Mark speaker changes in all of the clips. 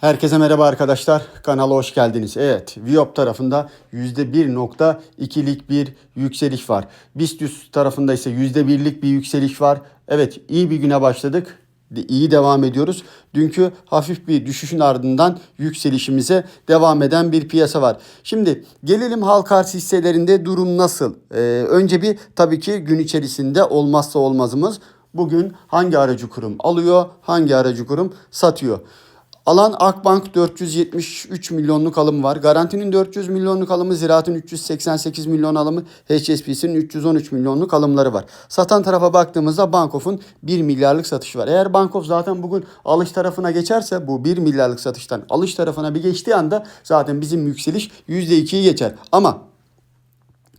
Speaker 1: Herkese merhaba arkadaşlar. Kanala hoş geldiniz. Evet, Viop tarafında %1.2'lik bir yükseliş var. BIST tarafında ise %1'lik bir yükseliş var. Evet, iyi bir güne başladık. İyi devam ediyoruz. Dünkü hafif bir düşüşün ardından yükselişimize devam eden bir piyasa var. Şimdi gelelim halka arz hisselerinde durum nasıl? Ee, önce bir tabii ki gün içerisinde olmazsa olmazımız bugün hangi aracı kurum alıyor, hangi aracı kurum satıyor. Alan Akbank 473 milyonluk alım var. Garantinin 400 milyonluk alımı, Ziraat'ın 388 milyon alımı, HSBC'nin 313 milyonluk alımları var. Satan tarafa baktığımızda Bankof'un 1 milyarlık satışı var. Eğer Bankof zaten bugün alış tarafına geçerse bu 1 milyarlık satıştan alış tarafına bir geçtiği anda zaten bizim yükseliş %2'yi geçer. Ama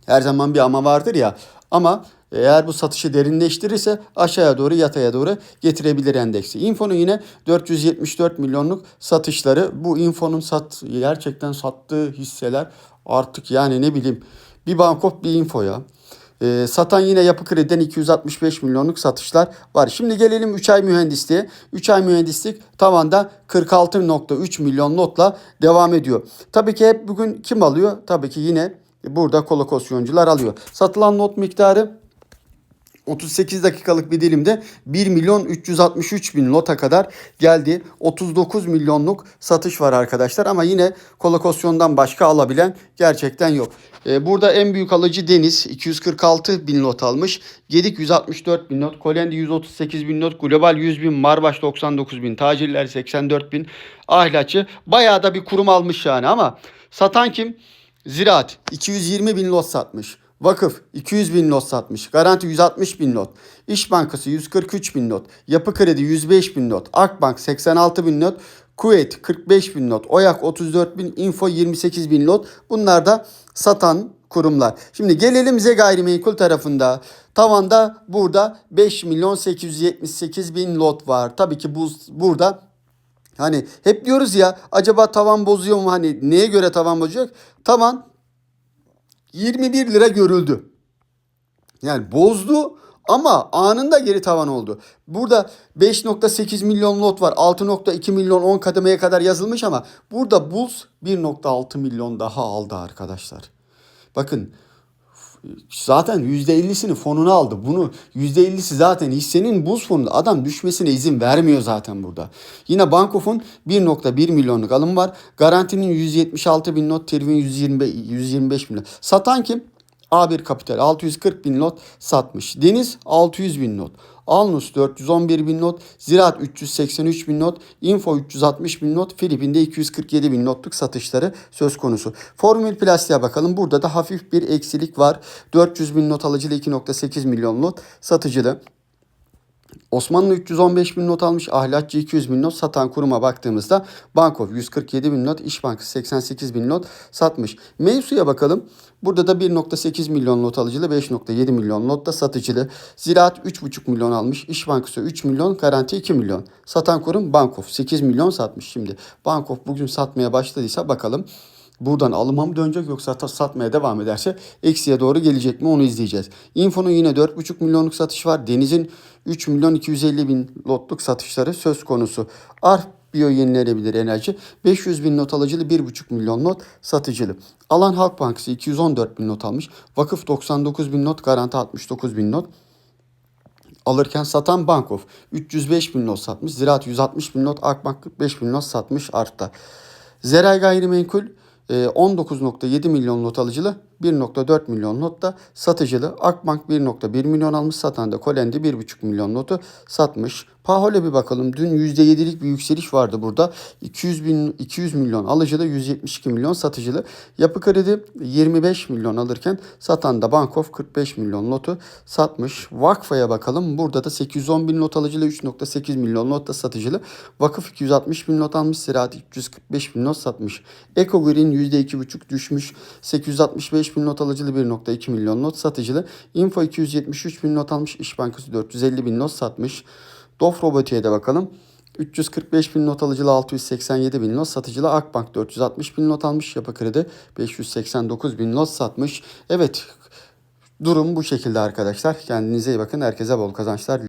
Speaker 1: her zaman bir ama vardır ya. Ama eğer bu satışı derinleştirirse aşağıya doğru yataya doğru getirebilir endeksi. Info'nun yine 474 milyonluk satışları. Bu Info'nun sat, gerçekten sattığı hisseler artık yani ne bileyim bir Bankop bir Info ya. Ee, satan yine Yapı Kredi'den 265 milyonluk satışlar var. Şimdi gelelim 3 ay mühendisliğe. 3 ay mühendislik tavanda 46.3 milyon notla devam ediyor. Tabii ki hep bugün kim alıyor? Tabii ki yine burada kolokasyoncular alıyor. Satılan not miktarı 38 dakikalık bir dilimde 1 milyon 363 bin lota kadar geldi. 39 milyonluk satış var arkadaşlar ama yine kolokasyondan başka alabilen gerçekten yok. Ee, burada en büyük alıcı Deniz 246 bin lot almış. Gedik 164 bin lot. Kolendi 138 bin lot. Global 100 bin. Marbaş 99 bin. Tacirler 84 bin. Ahlaçı bayağı da bir kurum almış yani ama satan kim? Ziraat 220 bin lot satmış. Vakıf 200 bin lot satmış. Garanti 160 bin lot. İş Bankası 143 bin lot. Yapı Kredi 105 bin lot. Akbank 86 bin lot. Kuveyt 45 bin lot. Oyak 34 bin. Info 28 bin lot. Bunlar da satan kurumlar. Şimdi gelelim Z gayrimenkul tarafında. Tavanda burada 5 milyon 878 bin lot var. Tabii ki bu burada Hani hep diyoruz ya acaba tavan bozuyor mu? Hani neye göre tavan bozacak? Tavan 21 lira görüldü. Yani bozdu ama anında geri tavan oldu. Burada 5.8 milyon lot var. 6.2 milyon 10 kademeye kadar yazılmış ama burada Bulls 1.6 milyon daha aldı arkadaşlar. Bakın zaten %50'sini fonuna aldı. Bunu %50'si zaten hissenin buz fonunda. Adam düşmesine izin vermiyor zaten burada. Yine Bankof'un 1.1 milyonluk alım var. Garantinin 176 bin not, Trivin 125, 125 bin not. Satan kim? A1 Kapital 640 bin lot satmış. Deniz 600 bin not. Alnus 411 bin not, Ziraat 383 bin not, Info 360 bin not, Filipin'de 247 bin notluk satışları söz konusu. Formül Plastik'e bakalım. Burada da hafif bir eksilik var. 400 bin not alıcılı 2.8 milyon not satıcılı. Osmanlı 315 bin not almış. Ahlakçı 200 bin not. Satan kuruma baktığımızda Bankov 147 bin not. İş Bankası 88 bin not satmış. Meysu'ya bakalım. Burada da 1.8 milyon not alıcılı 5.7 milyon not da satıcılı. Ziraat 3.5 milyon almış. İş Bankası 3 milyon. Garanti 2 milyon. Satan kurum Bankov 8 milyon satmış. Şimdi Bankov bugün satmaya başladıysa bakalım buradan alıma mı dönecek yoksa satmaya devam ederse eksiye doğru gelecek mi onu izleyeceğiz. Info'nun yine 4,5 milyonluk satış var. Deniz'in 3 milyon 250 bin lotluk satışları söz konusu. Arf biyo yenilenebilir enerji 500 bin not alıcılı 1,5 milyon not satıcılı. Alan Halk Bankası 214 bin not almış. Vakıf 99 bin not garanti 69 bin not alırken satan Bankof 305 bin not satmış. Ziraat 160 bin not, Akbank 45 bin not satmış artta. Zeray Gayrimenkul 19.7 milyon not alıcılı 1.4 milyon not da satıcılı. Akbank 1.1 milyon almış satan da Kolendi 1.5 milyon notu satmış. Pahole bir bakalım. Dün %7'lik bir yükseliş vardı burada. 200 bin 200 milyon alıcılı 172 milyon satıcılı. Yapı Kredi 25 milyon alırken satan da Bankof 45 milyon notu satmış. Vakfa'ya bakalım. Burada da 810 bin not alıcılı 3.8 milyon not da satıcılı. Vakıf 260 bin not almış. Ziraat 345 bin not satmış. Eco Green %2,5 düşmüş. 865 bin not alıcılı 1.2 milyon not satıcılı. Info 273 bin not almış. İş Bankası 450 bin not satmış. Dof Robotik'e de bakalım. 345 bin not alıcılı 687 bin not satıcılı Akbank 460 bin not almış. Yapı Kredi 589 bin not satmış. Evet durum bu şekilde arkadaşlar. Kendinize iyi bakın. Herkese bol kazançlar.